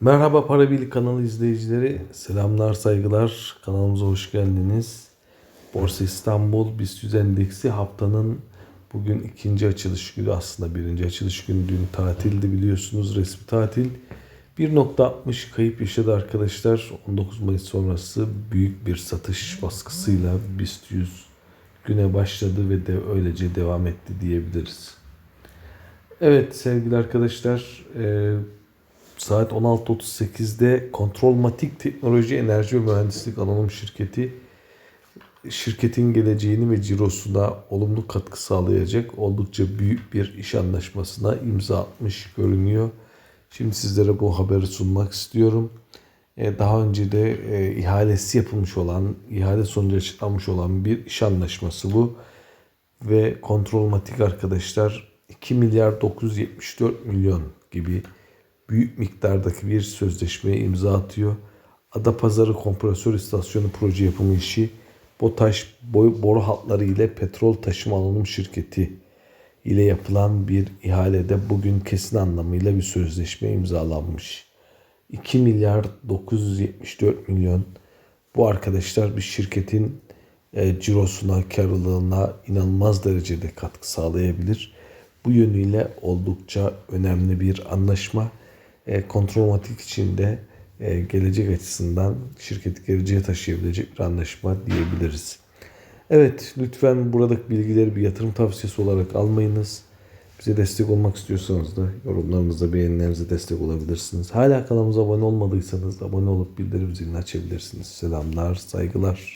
Merhaba Para Birliği kanalı izleyicileri. Selamlar, saygılar. Kanalımıza hoş geldiniz. Borsa İstanbul BIST endeksi haftanın bugün ikinci açılış günü aslında birinci açılış günü dün tatildi biliyorsunuz resmi tatil. 1.60 kayıp yaşadı arkadaşlar. 19 Mayıs sonrası büyük bir satış baskısıyla BIST 100 güne başladı ve de öylece devam etti diyebiliriz. Evet sevgili arkadaşlar e, saat 16.38'de Kontrolmatik Teknoloji Enerji ve Mühendislik Anonim Şirketi şirketin geleceğini ve cirosuna olumlu katkı sağlayacak oldukça büyük bir iş anlaşmasına imza atmış görünüyor. Şimdi sizlere bu haberi sunmak istiyorum. E, Daha önce de e, ihalesi yapılmış olan, ihale sonucu açıklanmış olan bir iş anlaşması bu. Ve Kontrolmatik arkadaşlar 2 milyar 974 milyon gibi büyük miktardaki bir sözleşmeye imza atıyor. Adapazarı Kompresör İstasyonu proje yapımı işi BOTAŞ boy, boru hatları ile petrol taşıma anonim şirketi ile yapılan bir ihalede bugün kesin anlamıyla bir sözleşme imzalanmış. 2 milyar 974 milyon bu arkadaşlar bir şirketin e, cirosuna, karlılığına inanılmaz derecede katkı sağlayabilir. Bu yönüyle oldukça önemli bir anlaşma. E, Kontrolmatik için de e, gelecek açısından şirketi geleceğe taşıyabilecek bir anlaşma diyebiliriz. Evet lütfen buradaki bilgileri bir yatırım tavsiyesi olarak almayınız. Bize destek olmak istiyorsanız da yorumlarınızda beğenilerinize destek olabilirsiniz. Hala kanalımıza abone olmadıysanız abone olup bildirim zilini açabilirsiniz. Selamlar, saygılar.